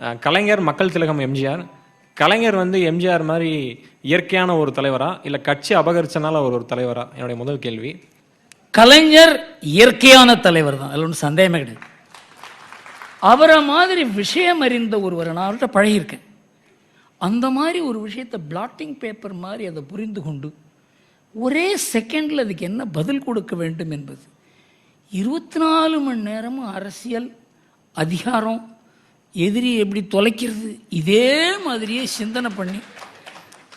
கலைஞர் மக்கள் திலகம் எம்ஜிஆர். கலைஞர் வந்து எம்ஜிஆர் மாதிரி இயற்கையான ஒரு தலைவரா? இல்லை கட்சி அபகரிச்சனால அவர் ஒரு தலைவரா? என்னுடைய முதல் கேள்வி. கலைஞர் இயற்கையான தலைவர் தான். அதில் ஒன்றும் சந்தேகமே கிடையாது. அவரை மாதிரி விஷயம் அறிந்த ஒருவரை நான் அவர்கிட்ட பழகியிருக்கேன். அந்த மாதிரி ஒரு விஷயத்தை பிளாட்டிங் பேப்பர் மாதிரி அதை புரிந்து கொண்டு ஒரே செகண்டில் அதுக்கு என்ன பதில் கொடுக்க வேண்டும் என்பது. இருபத்தி நாலு மணி நேரமும் அரசியல் அதிகாரம் எதிரி எப்படி தொலைக்கிறது? இதே மாதிரியே சிந்தனை பண்ணி.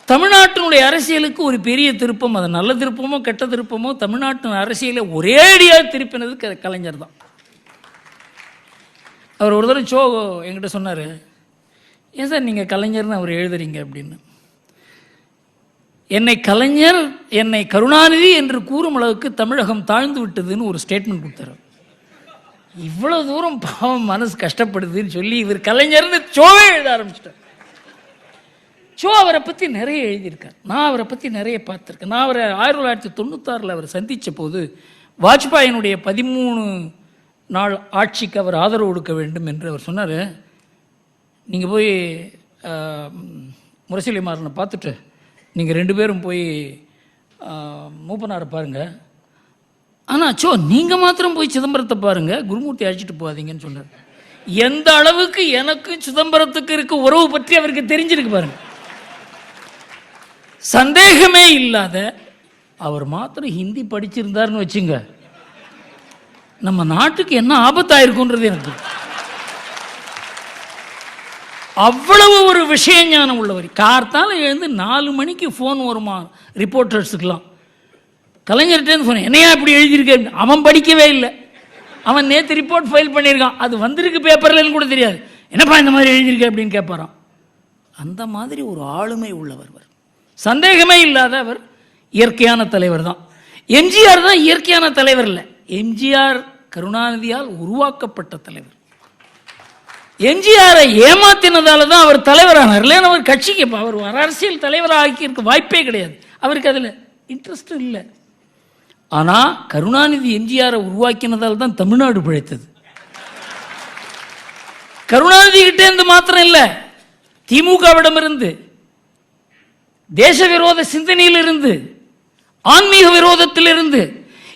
தமிழ்நாட்டினுடைய அரசியலுக்கு ஒரு பெரிய திருப்பம் அது நல்ல திருப்பமோ கெட்ட திருப்பமோ தமிழ்நாட்டின் அரசியலை ஒரேடியாக திருப்பினது க- கலைஞர் தான். அவர் ஒரு தடவை சோ என்கிட்ட சொன்னார் ஏன் சார் நீங்கள் கலைஞர்னு அவர் எழுதுறீங்க? அப்படின்னு. என்னை கலைஞர் என்னை கருணாநிதி என்று கூறும் அளவுக்கு தமிழகம் தாழ்ந்து விட்டதுன்னு ஒரு ஸ்டேட்மெண்ட் கொடுத்தாரு இவ்வளோ தூரம் பாவம் மனசு கஷ்டப்படுதுன்னு சொல்லி இவர் கலைஞர்னு சோவே எழுத ஆரம்பிச்சிட்டார். சோ அவரை பற்றி நிறைய எழுதியிருக்கார். நான் அவரை பற்றி நிறைய பார்த்துருக்கேன். நான் அவரை ஆயிரத்தி தொள்ளாயிரத்தி தொண்ணூத்தாறில் அவர் சந்தித்த போது வாஜ்பாயினுடைய பதிமூணு நாள் ஆட்சிக்கு அவர் ஆதரவு கொடுக்க வேண்டும் என்று அவர் சொன்னார். நீங்கள் போய் ஆஹ், பார்த்துட்டு நீங்கள் ரெண்டு பேரும் போய் மூப்பனாரை பாருங்கள் ஆனால் சோ நீங்கள் மாத்திரம் போய் சிதம்பரத்தை பாருங்கள் குருமூர்த்தி அழைச்சிட்டு போகாதீங்கன்னு சொன்னார் எந்த அளவுக்கு எனக்கும் சிதம்பரத்துக்கு இருக்க உறவு பற்றி அவருக்கு தெரிஞ்சிருக்கு பாருங்க. சந்தேகமே இல்லாத அவர் மாத்திரம் ஹிந்தி படிச்சிருந்தாருன்னு வச்சுங்க. நம்ம நாட்டுக்கு என்ன ஆபத்தாயிருக்குன்றது எனக்கு அவ்வளவு ஒரு விஷய ஞானம் உள்ளவர். கார்த்தால எழுந்து நாலு மணிக்கு ஃபோன் வருமா ரிப்போர்ட்டர்ஸுக்கெல்லாம் கலைஞர்கிட்டேருந்து சொன்னேன் என்னையா இப்படி எழுதியிருக்க? அவன் படிக்கவே இல்லை. அவன் நேற்று ரிப்போர்ட் ஃபைல் பண்ணியிருக்கான். அது வந்திருக்கு பேப்பர்லன்னு கூட தெரியாது. என்னப்பா இந்த மாதிரி எழுதியிருக்க? அப்படின்னு கேட்பாரான் அந்த மாதிரி ஒரு ஆளுமை உள்ளவர் அவர் சந்தேகமே இல்லாத அவர் இயற்கையான தலைவர் தான். எம்ஜிஆர் தான் இயற்கையான தலைவர் இல்லை. எம்ஜிஆர் கருணாநிதியால் உருவாக்கப்பட்ட தலைவர். எம்ஜிஆரை ஏமாத்தினதால தான் அவர் தலைவரானார். இல்லைன்னா அவர் கட்சிக்கு அவர் அரசியல் தலைவராக ஆக்கியிருக்க வாய்ப்பே கிடையாது. அவருக்கு அதில் இன்ட்ரெஸ்ட் இல்லை. ஆனால் கருணாநிதி எம்ஜிஆரை உருவாக்கினதால் தான் தமிழ்நாடு பிழைத்தது. கருணாநிதி கிட்டே இருந்து மாத்திரம் இல்லை திமுகவிடமிருந்து தேச விரோத சிந்தனையிலிருந்து ஆன்மீக விரோதத்திலிருந்து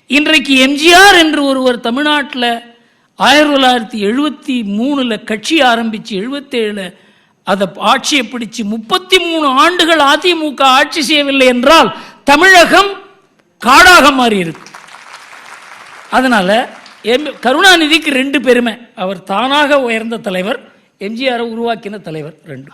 இன்றைக்கு எம்ஜிஆர் என்று ஒருவர் தமிழ்நாட்டில் ஆயிரத்தி தொள்ளாயிரத்தி எழுபத்தி மூணில் கட்சி ஆரம்பித்து எழுபத்தேழில் அதை ஆட்சியை பிடிச்சு முப்பத்தி மூணு ஆண்டுகள் அதிமுக ஆட்சி செய்யவில்லை என்றால் தமிழகம் காடாக மாறி இருக்கு. அதனால எம் கருணாநிதிக்கு ரெண்டு பெருமை. அவர் தானாக உயர்ந்த தலைவர் எம்ஜிஆரை உருவாக்கின தலைவர் ரெண்டு